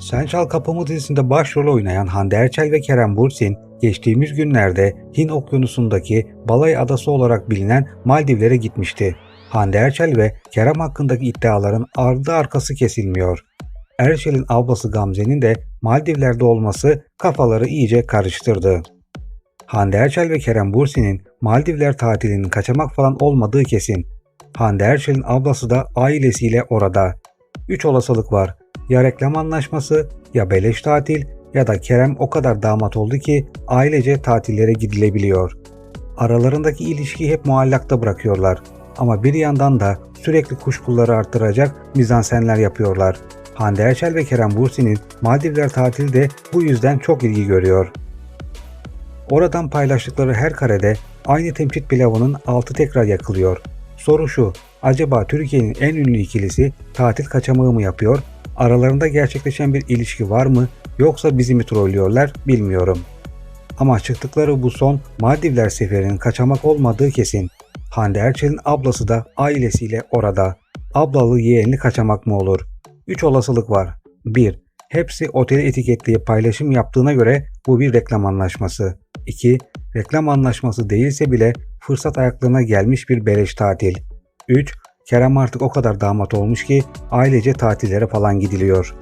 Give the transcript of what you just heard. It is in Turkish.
Sen Çal Kapımı dizisinde başrol oynayan Hande Erçel ve Kerem Bursin, geçtiğimiz günlerde Hint Okyanusu'ndaki Balay Adası olarak bilinen Maldivlere gitmişti. Hande Erçel ve Kerem hakkındaki iddiaların ardı arkası kesilmiyor. Erçel'in ablası Gamze'nin de Maldivler'de olması kafaları iyice karıştırdı. Hande Erçel ve Kerem Bursin'in Maldivler tatilinin kaçamak falan olmadığı kesin. Hande Erçel'in ablası da ailesiyle orada. Üç olasılık var. Ya reklam anlaşması, ya beleş tatil ya da Kerem o kadar damat oldu ki ailece tatillere gidilebiliyor. Aralarındaki ilişkiyi hep muallakta bırakıyorlar. Ama bir yandan da sürekli kuşkuları arttıracak mizansenler yapıyorlar. Hande Erçel ve Kerem Bursin'in Maldivler tatili de bu yüzden çok ilgi görüyor. Oradan paylaştıkları her karede aynı temcit pilavının altı tekrar yakılıyor. Soru şu, acaba Türkiye'nin en ünlü ikilisi tatil kaçamağı mı yapıyor? Aralarında gerçekleşen bir ilişki var mı yoksa bizi mi trollüyorlar bilmiyorum. Ama çıktıkları bu son Maldivler seferinin kaçamak olmadığı kesin. Hande Erçel'in ablası da ailesiyle orada. Ablalı yeğenli kaçamak mı olur? 3 olasılık var. 1. Hepsi oteli etiketleyip paylaşım yaptığına göre bu bir reklam anlaşması. 2. Reklam anlaşması değilse bile fırsat ayaklarına gelmiş bir beleş tatil. 3. Kerem artık o kadar damat olmuş ki ailece tatillere falan gidiliyor.